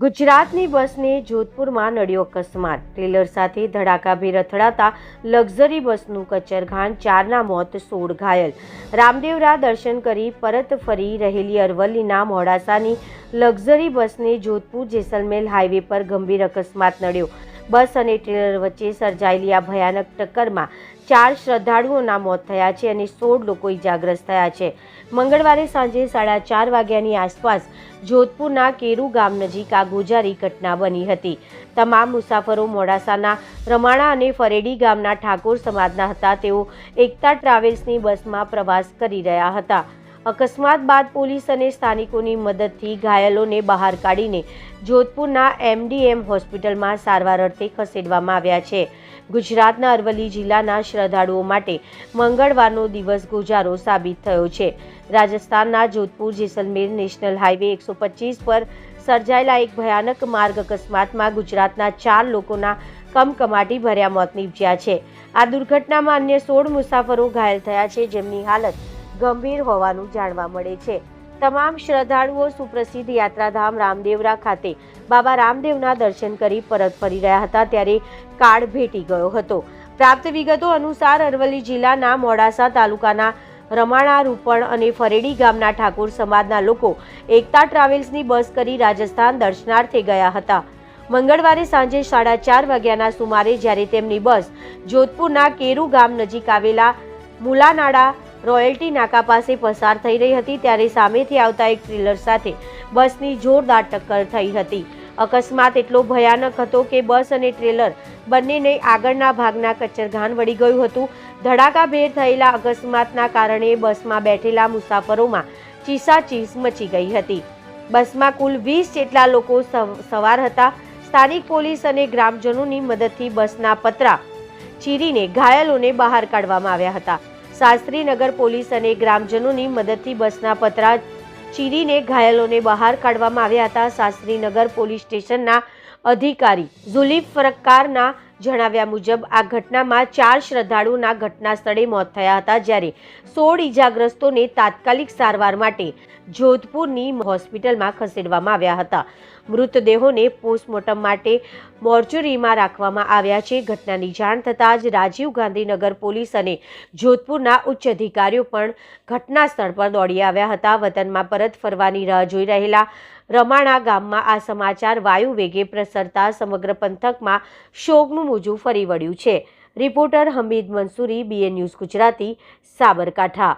ગુજરાતની બસને જોધપુરમાં નડ્યો અકસ્માત. ટ્રેલર સાથે ધડાકાભેર અથડાતા લક્ઝરી બસનું કચરઘાન ચારના મોત, સોળ ઘાયલ. રામદેવરા દર્શન કરી પરત ફરી રહેલી અરવલ્લીના મોડાસાની લક્ઝરી બસને જોધપુર જેસલમેર હાઈવે પર ગંભીર અકસ્માત નડ્યો. બસ અને ટ્રેલર વચ્ચે સર્જાયેલી આ ભયાનક ટક્કરમાં ચાર શ્રદ્ધાળુઓના મોત થયા છે અને સોળ લોકો ઇજાગ્રસ્ત થયા છે. મંગળવારે સાંજે સાડા ચાર વાગ્યાની આસપાસ જોધપુરના કેરુ ગામ નજીક આ ગોજારી ઘટના બની હતી. તમામ મુસાફરો મોડાસાના રમાણા અને ફરેડી ગામના ઠાકોર સમાજના હતા. તેઓ એકતા ટ્રાવેલ્સની બસમાં પ્રવાસ કરી રહ્યા હતા. અકસ્માત બાદ પોલીસ અને સ્થાનિકોની મદદથી ઘાયલોને બહાર કાઢીને જોધપુરના એમડીએમ હોસ્પિટલમાં સારવાર અર્થે ખસેડવામાં આવ્યા છે. ગુજરાતના અરવલ્લી જિલ્લાના શ્રદ્ધાળુઓ માટે મંગળવારનો દિવસ ગુજારો સાબિત થયો છે. રાજસ્થાનના જોધપુર જેસલમેર નેશનલ હાઈવે એકસો પચીસ પર સર્જાયેલા એક ભયાનક માર્ગ અકસ્માતમાં ગુજરાતના ચાર લોકોના કમકમાટી ભર્યા મોત નીપજ્યા છે. આ દુર્ઘટનામાં અન્ય સોળ મુસાફરો ઘાયલ થયા છે. જેમની હાલત ગંભીર હોવાનું જાણવા મળે છે. તમામ શ્રદ્ધાળુઓ સુપ્રસિદ્ધ યાત્રાધામ રામદેવરા ખાતે બાબા રામદેવના દર્શન કરી પરત ફરી રહ્યા હતા ત્યારે કાળ ભેટી ગયો હતો. પ્રાપ્ત વિગતો અનુસાર અરવલ્લી જિલ્લાના મોડાસા તાલુકાના રમાણા, રૂપણ અને ફરેડી ગામના ઠાકોર સમાજના લોકો એકતા ટ્રાવેલ્સની બસ કરી રાજસ્થાન દર્શનાર્થે ગયા હતા. મંગળવારે સાંજે સાડા ચાર વાગ્યાના સુમારે જ્યારે તેમની બસ જોધપુરના કેરુ ગામ નજીક આવેલા મુલાનાડા રોયલ્ટી નાકા પાસે પસાર થઈ રહી હતી ત્યારે સામેથી આવતા એક ટ્રેલર સાથે બસની જોરદાર ટક્કર થઈ હતી. અકસ્માત એટલો ભયાનક હતો કે બસ અને ટ્રેલર બંનેને આગળના ભાગના કચ્ચરઘાન વળી ગયું હતું. ધડાકાભેર થયેલા અકસ્માતના કારણે બસમાં બેઠેલા મુસાફરોમાં ચીસાચીસ મચી ગઈ હતી. બસમાં કુલ વીસ જેટલા લોકો સવ- સવાર હતા. સ્થાનિક પોલીસ અને ગ્રામજનોની મદદથી બસના પતરા ચીરીને ઘાયલોને બહાર કાઢવામાં આવ્યા હતા. શાસ્ત્રીનગર પોલીસ અને ગ્રામજનોની મદદથી બસના પતરા ચીરીને ઘાયલોને બહાર કાઢવામાં આવ્યા હતા. શાસ્ત્રીનગર પોલીસ સ્ટેશનના અધિકારી ઝુલીફ ફરક્કારના જણાવ્યા મુજબ, આ ઘટનામાં ચાર શ્રદ્ધાળુના ઘટના સ્થળે મોત થયા હતા જ્યારે સોળ ઇજાગ્રસ્તોને તાત્કાલિક સારવાર માટે જોધપુરની હોસ્પિટલમાં ખસેડવામાં આવ્યા હતા. મૃતદેહોને પોસ્ટમોર્ટમ માટે મોર્ચરીમાં રાખવામાં આવ્યા છે. ઘટનાની જાણ થતાં જ રાજીવ ગાંધીનગર પોલીસ અને જોધપુરના ઉચ્ચ અધિકારીઓ પણ ઘટના સ્થળ પર દોડી આવ્યા હતા. વતનમાં પરત ફરવાની રાહ જોઈ રહેલા રમાણા ગામમાં આ સમાચાર વાયુ વેગે પ્રસરતા સમગ્ર પંથકમાં શોકનું મોજું ફરી વળ્યું છે. Reporter Hamid Mansuri BN news Gujarati, Sabarkantha.